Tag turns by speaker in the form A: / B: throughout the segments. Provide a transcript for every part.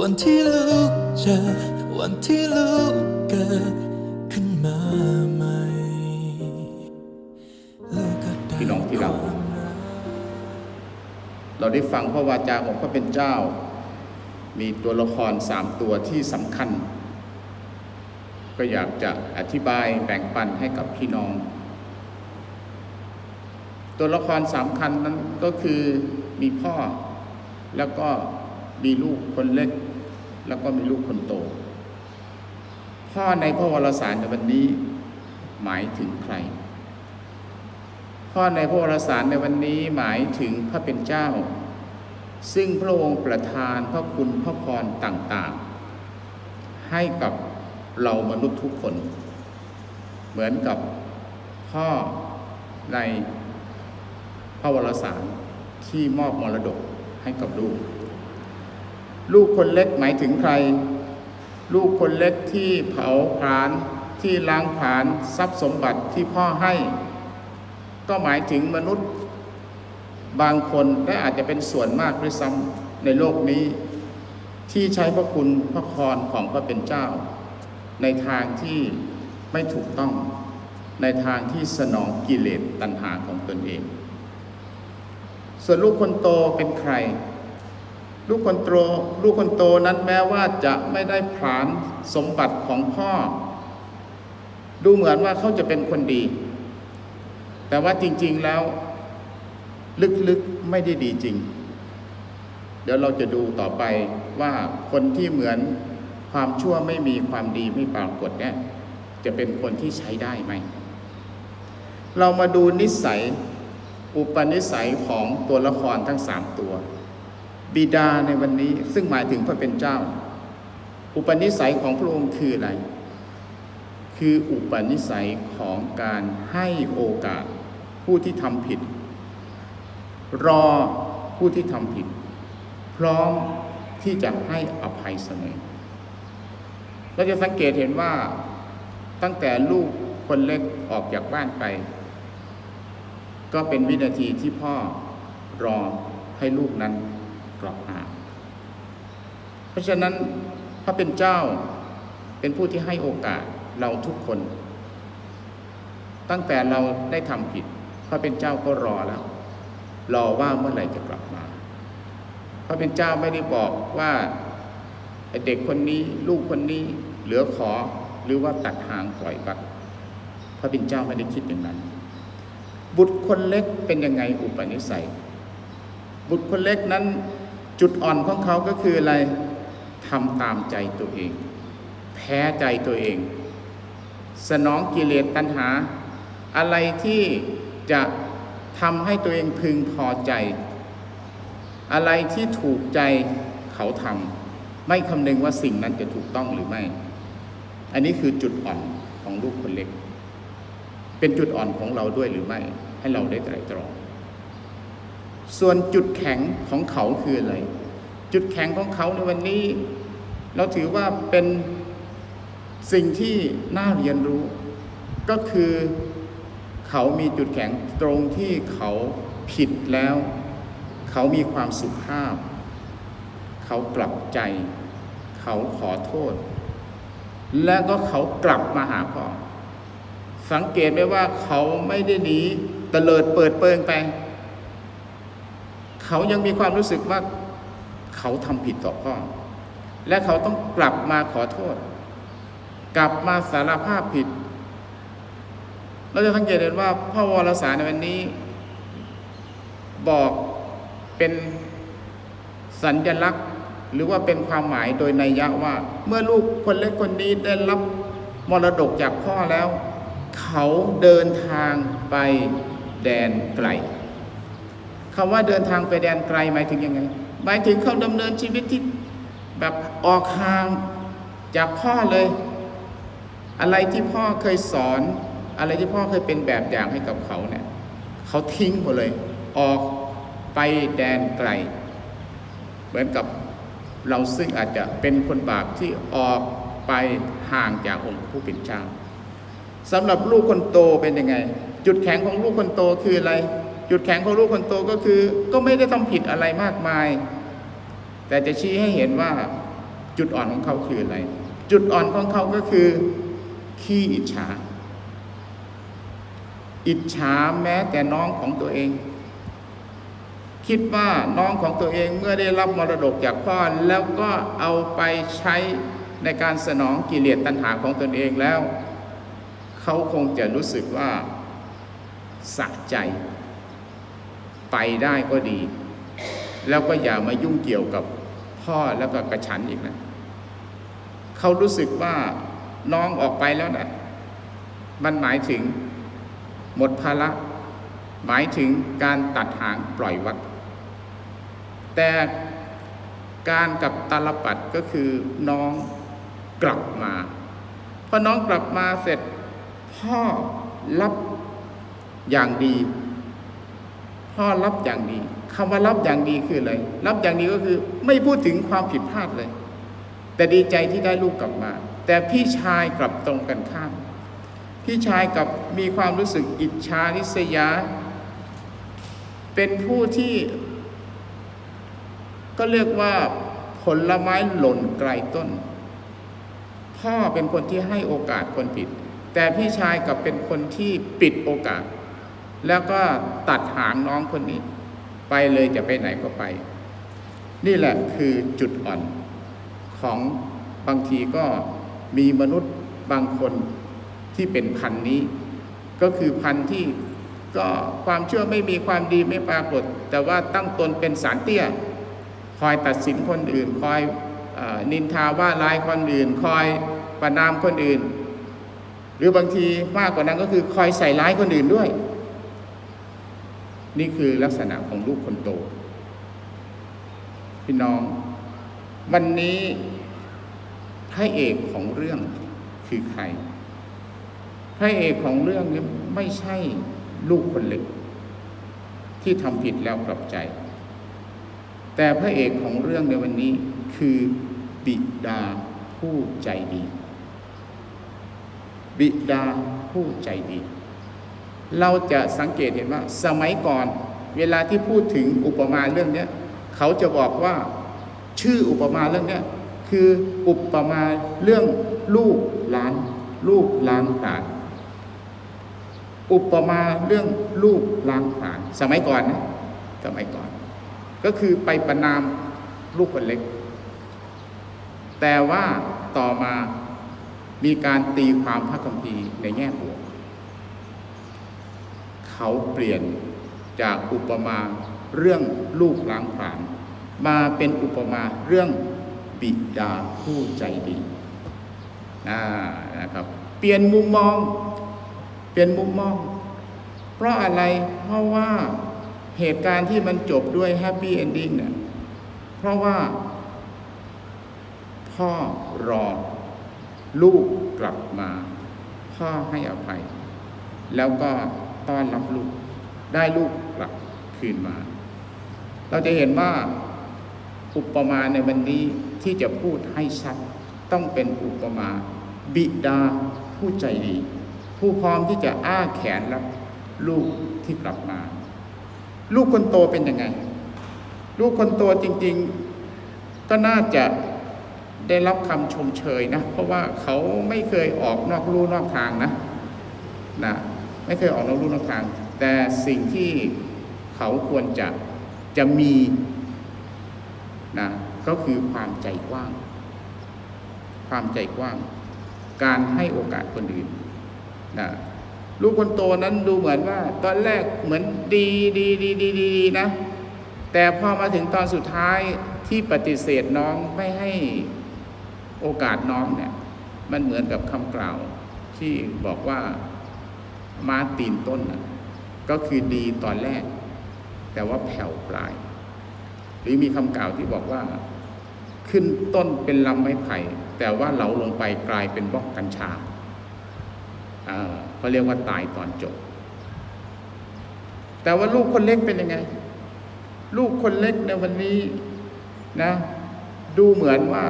A: วันที่ลูกเจอวันที่ลูกเกิดขึ้นมาใหม่
B: พี่น้องที่รัก
A: ความรัก
B: เราได้ฟังพระวาจาของพระเป็นเจ้า มีตัวละครสามตัวที่สำคัญ ก็อยากจะอธิบายแบ่งปันให้กับพี่น้อง ตัวละครสำคัญนั้นก็คือมีพ่อแล้วก็มีลูกคนเล็ก แล้วก็มีลูกคนโต พ่อในพระวรสารในวันนี้หมายถึงใคร พ่อในพระวรสารในวันนี้หมายถึงพระเป็นเจ้า ซึ่งพระองค์ประทานพระคุณพระพรต่างๆ ให้กับเรามนุษย์ทุกคน เหมือนกับพ่อในพระวรสารที่มอบมรดกให้กับลูก ลูกคนเล็กหมายถึงใคร ลูกคนเล็กที่เผาผลาญที่ล้างผลาญทรัพย์สมบัติที่พ่อให้ ก็หมายถึงมนุษย์บางคนและอาจจะเป็นส่วนมากด้วยซ้ำในโลกนี้ ที่ใช้พระคุณพระครของพระเป็นเจ้า ในทางที่ไม่ถูกต้องในทางที่สนองกิเลสตัณหาของตนเอง ส่วนลูกคนโตเป็นใคร ลูกคนโตลูกคนโตนั้นแม้ว่าจะไม่ได้ผลาญสมบัติของพ่อ ดูเหมือนว่าเขาจะเป็นคนดี แต่ว่าจริง ๆแล้ว ลึกๆไม่ได้ดีจริง เดี๋ยวเราจะดูต่อไปว่าคนที่เหมือนความชั่วไม่มีความดีไม่ปรากฏเนี่ยจะเป็นคนที่ใช้ได้ไหม เรามาดูนิสัยอุปนิสัยของตัวละครทั้งสามตัว บิดาในวันนี้ซึ่งหมายถึงพระเป็นเจ้า อุปนิสัยของพระองค์คืออะไร คืออุปนิสัยของการให้โอกาสผู้ที่ทำผิด รอผู้ที่ทำผิด พร้อมที่จะให้อภัยเสมอเราจะสังเกตเห็นว่าตั้งแต่ลูกคนเล็กออกจากบ้านไป ก็เป็นวินาทีที่พ่อรอให้ลูกนั้น กลับมา เพราะฉะนั้นพระเป็นเจ้าเป็นผู้ที่ให้โอกาสเราทุกคน ตั้งแต่เราได้ทำผิด พระเป็นเจ้าก็รอแล้ว รอว่าเมื่อไหร่จะกลับมา พระเป็นเจ้าไม่ได้บอกว่าเด็กคนนี้ลูกคนนี้เหลือขอหรือว่าตัดหางปล่อยบัดพระเป็นเจ้าไม่ได้คิดอย่างนั้น บุตรคนเล็กเป็นยังไงอุปนิสัย บุตรคนเล็กนั้น จุดอ่อนของเขาก็คืออะไรทำตามใจตัวเอง แพ้ใจตัวเอง สนองกิเลสตัณหา อะไรที่จะทำให้ตัวเองพึงพอใจ อะไรที่ถูกใจเขาทำไม่คำนึงว่าสิ่งนั้นจะถูกต้องหรือไม่ อันนี้คือจุดอ่อนของลูกคนเล็ก เป็นจุดอ่อนของเราด้วยหรือไม่ ให้เราได้ไตรตรอง ส่วนจุดแข็งของเขาคืออะไร จุดแข็งของเขาในวันนี้ เราถือว่าเป็นสิ่งที่น่าเรียนรู้ ก็คือเขามีจุดแข็งตรงที่เขาผิดแล้ว เขามีความสุภาพ เขากลับใจ เขาขอโทษ และก็เขากลับมาหาพ่อสังเกตไหมว่าเขาไม่ได้หนีตะเลิดเปิดเปิงไป เขายังมีความรู้สึกว่าเขาทำผิดต่อพ่อ และเขาต้องกลับมาขอโทษ กลับมาสารภาพผิด เราจะสังเกตเห็นว่าพระวรสารในวันนี้ บอกเป็นสัญลักษณ์หรือว่าเป็นความหมายโดยนัยยะว่า เมื่อลูกคนเล็กคนนี้ได้รับมรดกจากพ่อแล้ว เขาเดินทางไปแดนไกล คำว่าเดินทางไปแดนไกลหมายถึงยังไง หมายถึงเขาดำเนินชีวิตที่แบบออกห่างจากพ่อเลย อะไรที่พ่อเคยสอน อะไรที่พ่อเคยเป็นแบบอย่างให้กับเขาเนี่ยเขาทิ้งหมดเลย ออกไปแดนไกล เหมือนกับเราซึ่งอาจจะเป็นคนบาปที่ออกไปห่างจากองค์ผู้เป็นเจ้าสำหรับลูกคนโตเป็นยังไง จุดแข็งของลูกคนโตคืออะไร จุดแข็งของลูกคนโตก็คือ ก็ไม่ได้ทำผิดอะไรมากมาย แต่จะชี้ให้เห็นว่าจุดอ่อนของเขาคืออะไร จุดอ่อนของเขาก็คือ ขี้อิจฉา อิจฉาแม้แต่น้องของตัวเอง คิดว่าน้องของตัวเองเมื่อได้รับมรดกจากพ่อแล้วก็เอาไปใช้ในการสนองกิเลสตัณหาของตนเองแล้ว เขาคงจะรู้สึกว่าสะใจ ไปได้ก็ดี แล้วก็อย่ามายุ่งเกี่ยวกับพ่อแล้วก็กระฉันอีกนะเขารู้สึกว่าน้องออกไปแล้วนะมันหมายถึงหมดภาระหมายถึงการตัดหางปล่อยวัด แต่การกับตาลปัดก็คือน้องกลับมาพอน้องกลับมาเสร็จพ่อรับอย่างดี พ่อรับอย่างดีคำว่ารับอย่างดีคืออะไร รับอย่างดีก็คือ ไม่พูดถึงความผิดพลาดเลย แต่ดีใจที่ได้ลูกกลับมา แต่พี่ชายกลับตรงกันข้าม พี่ชายกลับมีความรู้สึกอิจฉาริษยา เป็นผู้ที่ ก็เรียกว่าผลไม้หล่นไกลต้น พ่อเป็นคนที่ให้โอกาสคนผิด แต่พี่ชายกลับเป็นคนที่ปิดโอกาส แล้วก็ตัดหางน้องคนนี้ ไปเลยจะไปไหนก็ไป นี่แหละคือจุดอ่อนของบางทีก็มีมนุษย์บางคนที่เป็นพันนี้ ก็คือพันที่ก็ความเชื่อไม่มีความดีไม่ปรากฏ แต่ว่าตั้งตนเป็นสารเตี้ย คอยตัดสินคนอื่น คอยอนินทาว่าร้ายคนอื่น คอยประนามคนอื่น หรือบางทีมากกว่านั้นก็คือคอยใส่ร้ายคนอื่นด้วย นี่คือลักษณะของลูกคนโต พี่น้อง วันนี้พระเอกของเรื่องคือใคร พระเอกของเรื่องนี้ไม่ใช่ลูกคนเล็ก ที่ทำผิดแล้วกลับใจ แต่พระเอกของเรื่องในวันนี้คือบิดาผู้ใจดี บิดาผู้ใจดี เราจะสังเกตเห็นว่าสมัยก่อน เวลาที่พูดถึงอุปมาเรื่องเนี้ยเขาจะบอกว่าชื่ออุปมาเรื่องเนี้ยคืออุปมาเรื่องลูกหลาน ลูกหลานผลานอุปมาเรื่องลูกหลานผลานสมัยก่อนนะสมัยก่อน ก็คือไปประนามลูกคนเล็ก แต่ว่าต่อมามีการตีความพระคัมภีร์ในแง่บวก เขาเปลี่ยนจากอุปมาเรื่องลูกล้างผลาญมาเป็นอุปมาเรื่องบิดาผู้ใจดีนะครับ เปลี่ยนมุมมอง เปลี่ยนมุมมอง เพราะอะไรเพราะว่าเหตุการณ์ที่มันจบด้วยแฮปปี้เอนดิ้งเนี่ยเพราะว่า พ่อรอลูกกลับมา พ่อให้อภัย แล้วก็ ต้อนรับลูก ได้ลูกกลับคืนมา เราจะเห็นว่าอุปมาในวันนี้ที่จะพูดให้ชัดต้องเป็นอุปมา บิดาผู้ใจดี ผู้พร้อมที่จะอ้าแขนรับลูกที่กลับมา ลูกคนโตเป็นยังไง ลูกคนโตจริง ๆ ก็น่าจะได้รับคำชมเชยนะ เพราะว่าเขาไม่เคยออกนอกลู่นอกทางนะนะ ไม่เคยออกนอกลู่นอกทาง แต่สิ่งที่เขาควรจะจะมีนะก็คือความใจกว้าง ความใจกว้าง การให้โอกาสคนอื่นนะลูกคนโตนั้นดูเหมือนว่า ตอนแรกเหมือนดีดีดีดีดีดีนะ แต่พอมาถึงตอนสุดท้ายที่ปฏิเสธน้องไม่ให้โอกาสน้องเนี่ย มันเหมือนกับคำกล่าวที่บอกว่า มาตีนต้นนะก็คือดีตอนแรก แต่ว่าแผ่วปลาย หรือมีคำกล่าวที่บอกว่า ขึ้นต้นเป็นลำไม้ไผ่ แต่ว่าเหลาลงไปกลายเป็นบ้องกัญชาเขาเรียกว่าตายตอนจบ แต่ว่าลูกคนเล็กเป็นยังไง ลูกคนเล็กในวันนี้นะ ดูเหมือนว่า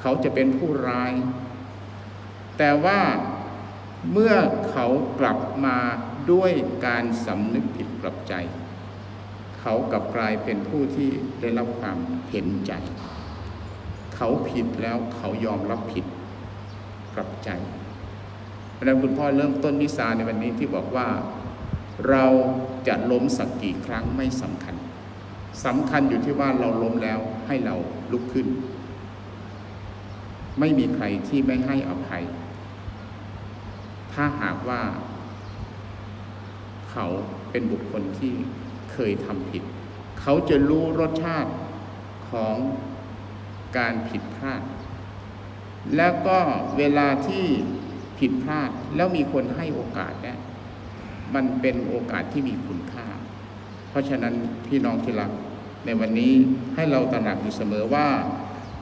B: เขาจะเป็นผู้ร้าย แต่ว่า เมื่อเขากลับมาด้วยการสำนึกผิดกลับใจ เขากลับกลายเป็นผู้ที่ได้รับความเห็นใจ เขาผิดแล้วเขายอมรับผิดกลับใจเพราะนั้นคุณพ่อเริ่มต้นนิสาในวันนี้ที่บอกว่า เราจะล้มสักกี่ครั้งไม่สำคัญสำคัญอยู่ที่ว่าเราล้มแล้วให้เราลุกขึ้น ไม่มีใครที่ไม่ให้อภัย ถ้าหากว่า เขาเป็นบุคคลที่เคยทำผิด เขาจะรู้รสชาติของการผิดพลาด แล้วก็เวลาที่ผิดพลาดแล้วมีคนให้โอกาสเนี่ยมันเป็นโอกาสที่มีคุณค่า เพราะฉะนั้นพี่น้องที่รักในวันนี้ให้เราตระหนักอยู่เสมอว่า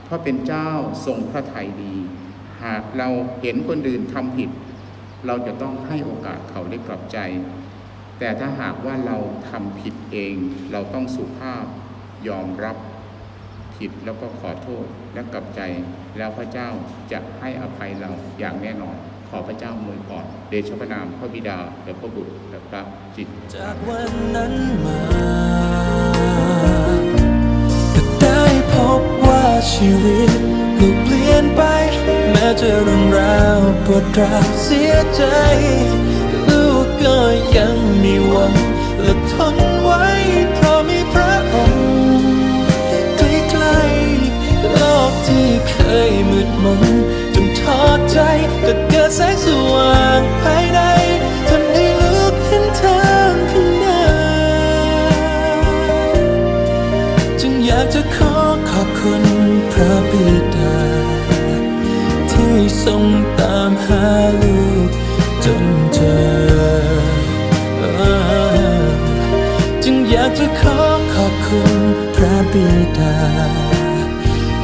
B: พระเป็นเจ้าทรงพระทัยดี หากเราเห็นคนอื่นทำผิด เราจะต้องให้โอกาสเขาได้กลับใจ แต่ถ้าหากว่าเราทำผิดเอง เราต้องสุภาพยอมรับผิดแล้วก็ขอโทษและกลับใจ แล้วพระเจ้าจะให้อภัยเราอย่างแน่นอน ขอพระเจ้าอวยพรเดชพระนามพระบิดาและพระบุตรและพระจิต
A: จากวันนั้นมาได้พบว่าชีวิต แม้จะเรื่องราวปวดร้าวเสียใจ ลูกก็ยังมีหวังและทนไว้เพราะมีพระองค์ใกล้ๆโลกที่เคยมืดมนจนทอดใจก็เกิดแสงสว่างภายในทำให้ลูกเห็นทางข้างหน้าจึงอยากจะขอขอบคุณพระบิดา ที่ทรงตามหาลูกจนเจอ จึงอยากจะขอขอบคุณพระบิดา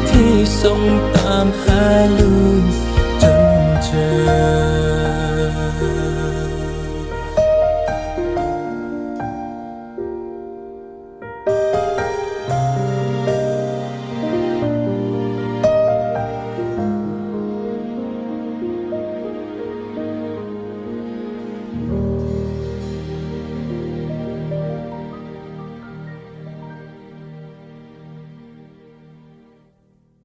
A: ที่ทรงตามหาลู